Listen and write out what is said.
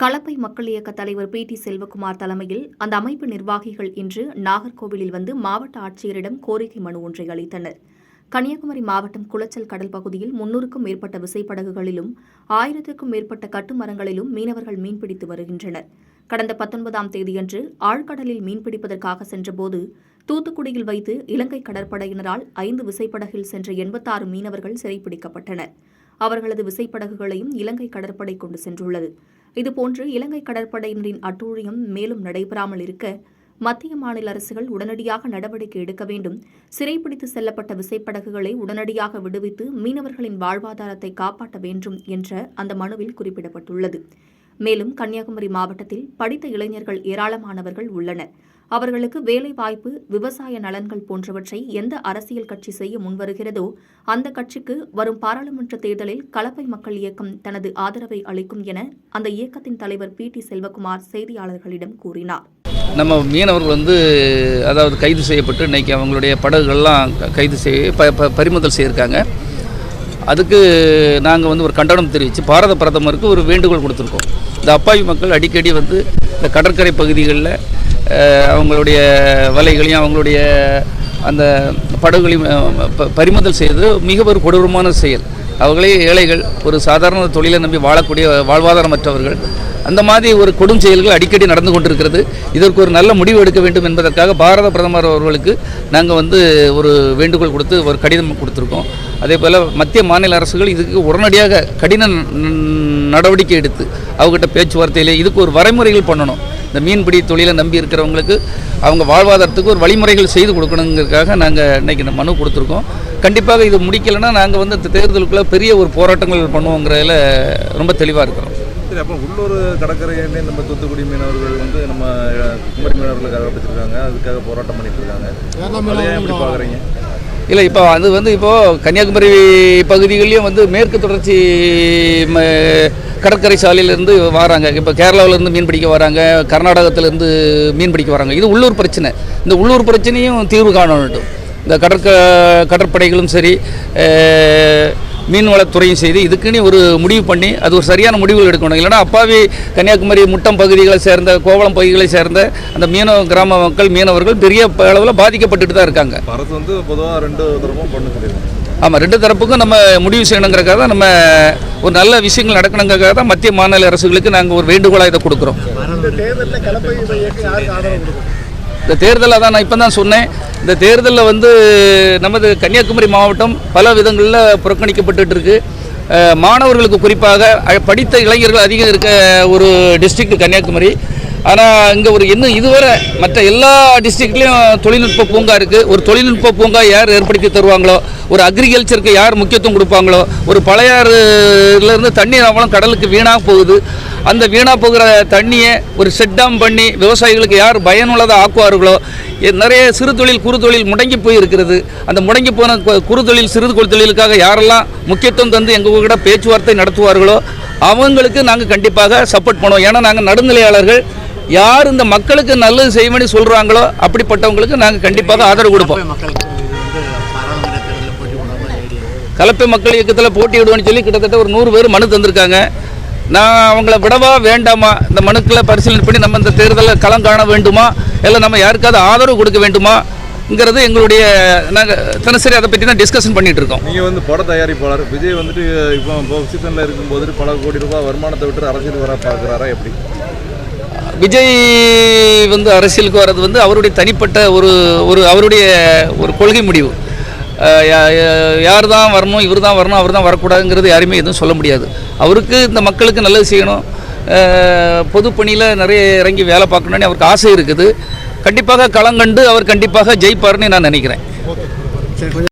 கலப்பை மக்கள் இயக்க தலைவர் பி டி செல்வகுமார் தலைமையில் அந்த அமைப்பு நிர்வாகிகள் இன்று நாகர்கோவிலில் வந்து மாவட்ட ஆட்சியரிடம் கோரிக்கை மனு ஒன்றை அளித்தனர். கன்னியாகுமரி மாவட்டம் குளச்சல் கடல் பகுதியில் முன்னூறுக்கும் மேற்பட்ட விசைப்படகுகளிலும் ஆயிரத்திற்கும் மேற்பட்ட கட்டுமரங்களிலும் மீனவர்கள் மீன்பிடித்து வருகின்றனர். கடந்த பத்தொன்பதாம் தேதியன்று ஆழ்கடலில் மீன்பிடிப்பதற்காக சென்றபோது தூத்துக்குடியில் வைத்து இலங்கை கடற்படையினரால் ஐந்து விசைப்படகில் சென்ற எண்பத்தாறு மீனவர்கள் சிறைப்பிடிக்கப்பட்டனர். அவர்களது விசைப்படகுகளையும் இலங்கை கடற்படை கொண்டு சென்றுள்ளது. இதுபோன்று இலங்கை கடற்படையினரின் அட்டூழியம் மேலும் நடைபெறாமல் இருக்க மத்திய மாநில அரசுகள் உடனடியாக நடவடிக்கை எடுக்க வேண்டும். சிறைப்பிடித்து செல்லப்பட்ட விசைப்படகுகளை உடனடியாக விடுவித்து மீனவர்களின் வாழ்வாதாரத்தை காப்பாற்ற வேண்டும் என்ற அந்த மனுவில் குறிப்பிடப்பட்டுள்ளது. மேலும் கன்னியாகுமரி மாவட்டத்தில் படித்த இளைஞர்கள் ஏராளமானவர்கள் உள்ளனர். அவர்களுக்கு வேலைவாய்ப்பு விவசாய நலன்கள் போன்றவற்றை எந்த அரசியல் கட்சி செய்ய முன்வருகிறதோ அந்த கட்சிக்கு வரும் பாராளுமன்ற தேர்தலில் கலப்பை மக்கள் இயக்கம் தனது ஆதரவை அளிக்கும் என அந்த இயக்கத்தின் தலைவர் பி. டி. செல்வகுமார் செய்தியாளர்களிடம் கூறினார். நம்ம மீனவர்கள் வந்து அதாவது கைது செய்யப்பட்டு இன்றைக்கி அவங்களுடைய படகுகள்லாம் கைது செய்ய ப ப- பறிமுதல் செய்திருக்காங்க. அதுக்கு நாங்கள் வந்து ஒரு கண்டனம் தெரிவித்து பாரத பிரதமருக்கு ஒரு வேண்டுகோள் கொடுத்துருக்கோம். இந்த அப்பாவி மக்கள் அடிக்கடி வந்து இந்த கடற்கரை பகுதிகளில் அவங்களுடைய வலைகளையும் அவங்களுடைய அந்த படகுகளையும் பறிமுதல் செய்து மிக ஒரு கொடூரமான செயல். அவர்களே ஏழைகள் ஒரு சாதாரண தொழிலை நம்பி வாழக்கூடிய வாழ்வாதாரமற்றவர்கள். அந்த மாதிரி ஒரு கொடும் செயல்கள் அடிக்கடி நடந்து கொண்டிருக்கிறது. இதற்கு ஒரு நல்ல முடிவு எடுக்க வேண்டும் என்பதற்காக பாரத பிரதமர் அவர்களுக்கு நாங்கள் வந்து ஒரு வேண்டுகோள் கொடுத்து ஒரு கடிதம் கொடுத்துருக்கோம். அதே போல் மத்திய மாநில அரசுகள் இதுக்கு உடனடியாக கடின நடவடிக்கை எடுத்து அவங்ககிட்ட பேச்சுவார்த்தையிலே இதுக்கு ஒரு வரைமுறைகள் பண்ணணும். இந்த மீன்பிடி தொழிலை நம்பி இருக்கிறவங்களுக்கு அவங்க வாழ்வாதாரத்துக்கு ஒரு வழிமுறைகள் செய்து கொடுக்கணுங்கிறதுக்காக நாங்கள் இன்றைக்கி இந்த மனு கொடுத்துருக்கோம். கண்டிப்பாக இது முடிக்கலைன்னா நாங்கள் வந்து இந்த தேர்தலுக்குள்ளே பெரிய ஒரு போராட்டங்கள் பண்ணுவோங்கிறதுல ரொம்ப தெளிவாக இருக்கிறோம். சரி அப்போ உள்ளூர் கடற்கரையிலே நம்ம தூத்துக்குடி மீனவர்கள் வந்து நம்ம குமரி மீனவர்களுக்காக பிடிச்சிருக்காங்க அதுக்காக போராட்டம் பண்ணிட்டு இருக்காங்க. அதை ஏன் எப்படி பார்க்குறீங்க இல்லை இப்போ அது வந்து இப்போது கன்னியாகுமரி பகுதிகளிலும் வந்து மேற்கு தொடர்ச்சி ம, கடற்கரை சாலையிலேருந்து வராங்க. இப்போ கேரளாவிலேருந்து மீன் பிடிக்க வராங்க கர்நாடகத்திலேருந்து மீன் பிடிக்க வராங்க. இது உள்ளூர் பிரச்சனை. இந்த உள்ளூர் பிரச்சனையும் தீர்வு காண வேண்டும். இந்த கடற்க கடற்படைகளும் சரி மீன்வளத்துறையும் செய்து இதுக்குன்னு ஒரு முடிவு பண்ணி அது ஒரு சரியான முடிவுகள் எடுக்கணும். இல்லைன்னா அப்பாவி கன்னியாகுமரி முட்டம் பகுதிகளை சேர்ந்த கோவளம் பகுதிகளை சேர்ந்த அந்த மீனவ கிராம மக்கள் மீனவர்கள் பெரிய அளவில் பாதிக்கப்பட்டுட்டு தான் இருக்காங்க. அரசு வந்து பொதுவாக ரெண்டு தரப்பும் பண்ண சொல்லியிருக்காங்க ஆமாம் ரெண்டு தரப்புக்கும் நம்ம முடிவு செய்யணுங்கிறக்காக தான் நம்ம ஒரு நல்ல விஷயங்கள் நடக்கணுங்கிறக்காக தான் மத்திய மாநில அரசுகளுக்கு நாங்கள் ஒரு வேண்டுகோளாக இதை கொடுக்குறோம். இந்த தேர்தலில் தான் நான் இப்போ தான் சொன்னேன். இந்த தேர்தலில் வந்து நமது கன்னியாகுமரி மாவட்டம் பல விதங்களில் புறக்கணிக்கப்பட்டு இருக்கு மாணவர்களுக்கு குறிப்பாக படித்த இளைஞர்கள் அதிகம் இருக்க ஒரு டிஸ்ட்ரிக்ட் கன்னியாகுமரி. ஆனால் இங்கே ஒரு இன்னும் இதுவரை மற்ற எல்லா டிஸ்ட்ரிக்ட்லேயும் தொழில்நுட்ப பூங்கா இருக்குது ஒரு தொழில்நுட்ப பூங்கா யார் ஏற்படுத்தி தருவாங்களோ ஒரு அக்ரிகல்ச்சருக்கு யார் முக்கியத்துவம் கொடுப்பாங்களோ ஒரு பழையாறுலேருந்து தண்ணீர் அவலம் கடலுக்கு வீணாக போகுது. அந்த வீணாக போகிற தண்ணியை ஒரு செட் டேம் பண்ணி விவசாயிகளுக்கு யார் பயனுள்ளதாக ஆக்குவார்களோ எ- நிறைய சிறு தொழில் குறு தொழில் முடங்கி போய் இருக்கிறது அந்த முடங்கி போன குறு தொழில் சிறு குறு தொழிலுக்காக யாரெல்லாம் முக்கியத்துவம் தந்து எங்கள் கூட பேச்சுவார்த்தை நடத்துவார்களோ அவங்களுக்கு நாங்கள் கண்டிப்பாக சப்போர்ட் பண்ணுவோம். ஏன்னா நாங்கள் நடுநிலையாளர்கள். யார் இந்த மக்களுக்கு நல்லது செய்வேன்னு சொல்கிறாங்களோ அப்படிப்பட்டவங்களுக்கு நாங்கள் கண்டிப்பாக ஆதரவு கொடுப்போம். கலப்பை மக்கள் இயக்கத்தில் போட்டியிடுவோன்னு சொல்லி கிட்டத்தட்ட ஒரு நூறு பேர் மனு தந்திருக்காங்க. நான் அவங்கள விடவா வேண்டாமா? இந்த மனுக்களை பரிசீலனை பண்ணி நம்ம இந்த தேர்தலில் களம் காண வேண்டுமா? இல்லை நம்ம யாருக்காவது ஆதரவு கொடுக்க வேண்டுமாங்கிறது எங்களுடைய நாங்கள் தினசரி அதை பற்றி தான் டிஸ்கஷன் பண்ணிட்டு இருக்கோம். நீங்கள் வந்து பட தயாரிப்பாளர். விஜய் வந்துட்டு இப்போ பொசிஷனில் இருக்கும்போது பல கோடி ரூபாய் வருமானத்தை விட்டு அரசியல் வர பார்க்குறாரா எப்படி? விஜய் வந்து அரசியலுக்கு வர்றது வந்து அவருடைய தனிப்பட்ட ஒரு ஒரு அவருடைய ஒரு கொள்கை முடிவு. யார் தான் வரணும் இவர் தான் வரணும் அவர் தான் வரக்கூடாதுங்கிறது யாருமே எதுவும் சொல்ல முடியாது. அவருக்கு இந்த மக்களுக்கு நல்லது செய்யணும். பொதுப்பணியில் நிறைய இறங்கி வேலை பார்க்கணுன்னு அவருக்கு ஆசை இருக்குது. கண்டிப்பாக களங்கண்டு அவர் கண்டிப்பாக ஜெயிப்பார்னு நான் நினைக்கிறேன்.